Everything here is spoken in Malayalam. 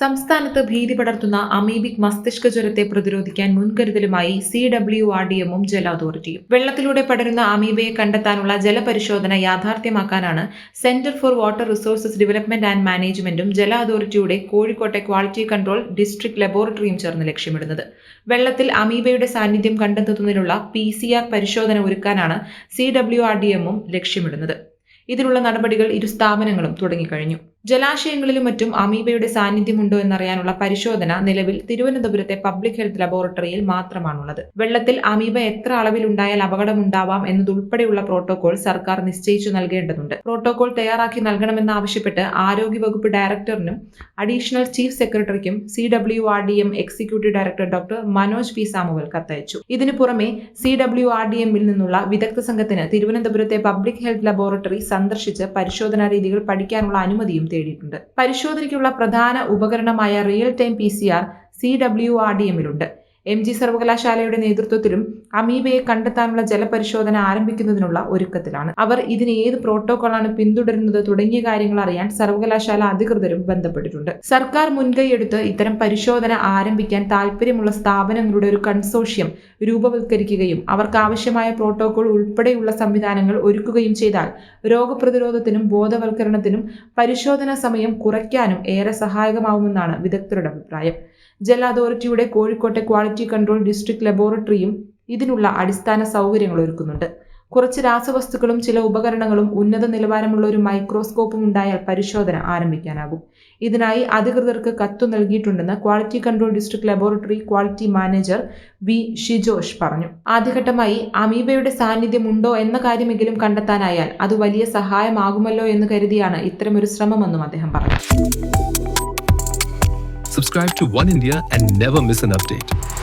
സംസ്ഥാനത്ത് ഭീതി പടർത്തുന്ന അമീബിക് മസ്തിഷ്ക ജ്വരത്തെ പ്രതിരോധിക്കാൻ മുൻകരുതലുമായി സി ഡബ്ല്യു ആർ ഡി എമ്മും ജല അതോറിറ്റിയും. വെള്ളത്തിലൂടെ പടരുന്ന അമീബയെ കണ്ടെത്താനുള്ള ജലപരിശോധന യാഥാർത്ഥ്യമാക്കാനാണ് centre for water resources development and മാനേജ്മെന്റും ജല അതോറിറ്റിയുടെ കോഴിക്കോട്ടെ ക്വാളിറ്റി കൺട്രോൾ ഡിസ്ട്രിക്ട് ലബോറട്ടറിയും ചേർന്ന് ലക്ഷ്യമിടുന്നത്. വെള്ളത്തിൽ അമീബയുടെ സാന്നിധ്യം കണ്ടെത്തുന്നതിനുള്ള പി സി ആർ പരിശോധന ഒരുക്കാനാണ് സി ഡബ്ല്യു ആർ ഡി എമ്മും ലക്ഷ്യമിടുന്നത്. ഇതിനുള്ള നടപടികൾ ഇരു സ്ഥാപനങ്ങളും തുടങ്ങിക്കഴിഞ്ഞു. ജലാശയങ്ങളിലും മറ്റും അമീബയുടെ സാന്നിധ്യമുണ്ടോ എന്നറിയാനുള്ള പരിശോധന നിലവിൽ തിരുവനന്തപുരത്തെ പബ്ലിക് ഹെൽത്ത് ലബോറട്ടറിയിൽ മാത്രമാണുള്ളത്. വെള്ളത്തിൽ അമീബ എത്ര അളവിൽ ഉണ്ടായാൽ അപകടമുണ്ടാവാം എന്നതുൾപ്പെടെയുള്ള പ്രോട്ടോകോൾ സർക്കാർ നിശ്ചയിച്ചു നൽകേണ്ടതുണ്ട്. പ്രോട്ടോകോൾ തയ്യാറാക്കി നൽകണമെന്നാവശ്യപ്പെട്ട് ആരോഗ്യവകുപ്പ് ഡയറക്ടറിനും additional chief സെക്രട്ടറിക്കും C W R D M executive director doctor Manoj P. Samuel കത്തയച്ചു. ഇതിനു പുറമെ സി ഡബ്ല്യു ആർ ഡി എമ്മിൽ നിന്നുള്ള വിദഗ്ധ സംഘത്തിന് തിരുവനന്തപുരത്തെ പബ്ലിക് ഹെൽത്ത് ലബോറട്ടറി സന്ദർശിച്ച് പരിശോധനാ രീതികൾ പഠിക്കാനുള്ള അനുമതിയും തേടിയിട്ടുണ്ട്. പരിശോധനയ്ക്കുള്ള പ്രധാന ഉപകരണമായ real time P C R C W R D എമ്മിലുണ്ട് M G സർവകലാശാലയുടെ നേതൃത്വത്തിലും അമീബയെ കണ്ടെത്താനുള്ള ജലപരിശോധന ആരംഭിക്കുന്നതിനുള്ള ഒരുക്കത്തിലാണ്. അവർ ഇതിന് ഏത് പ്രോട്ടോകോളാണ് പിന്തുടരുന്നത് തുടങ്ങിയ കാര്യങ്ങൾ അറിയാൻ സർവകലാശാല അധികൃതരും ബന്ധപ്പെട്ടിട്ടുണ്ട്. സർക്കാർ മുൻകൈയെടുത്ത് ഇത്തരം പരിശോധന ആരംഭിക്കാൻ താൽപ്പര്യമുള്ള സ്ഥാപനങ്ങളുടെ ഒരു കൺസോഷ്യം രൂപവത്കരിക്കുകയും അവർക്ക് ആവശ്യമായ പ്രോട്ടോകോൾ ഉൾപ്പെടെയുള്ള സംവിധാനങ്ങൾ ഒരുക്കുകയും ചെയ്താൽ രോഗപ്രതിരോധത്തിനും ബോധവൽക്കരണത്തിനും പരിശോധന സമയം കുറയ്ക്കാനും ഏറെ സഹായകമാവുമെന്നാണ് വിദഗ്ധരുടെ അഭിപ്രായം. ജല അതോറിറ്റിയുടെ കോഴിക്കോട്ടെ ക്വാളിറ്റി കൺട്രോൾ ഡിസ്ട്രിക്ട് ലബോറട്ടറിയും ഇതിനുള്ള അടിസ്ഥാന സൗകര്യങ്ങൾ ഒരുക്കുന്നുണ്ട്. കുറച്ച് രാസവസ്തുക്കളും ചില ഉപകരണങ്ങളും ഉന്നത നിലവാരമുള്ള ഒരു മൈക്രോസ്കോപ്പും ഉണ്ടായാൽ പരിശോധന ആരംഭിക്കാനാകും. ഇതിനായി അധികൃതർക്ക് കത്തു നൽകിയിട്ടുണ്ടെന്ന് quality control district laboratory quality manager V Shijosh പറഞ്ഞു. ആദ്യഘട്ടമായി അമീബയുടെ സാന്നിധ്യമുണ്ടോ എന്ന കാര്യമെങ്കിലും കണ്ടെത്താനായാൽ അത് വലിയ സഹായമാകുമല്ലോ എന്ന് കരുതിയാണ് ഇത്തരമൊരു ശ്രമമെന്നും അദ്ദേഹം പറഞ്ഞു. Subscribe to One India and never miss an update.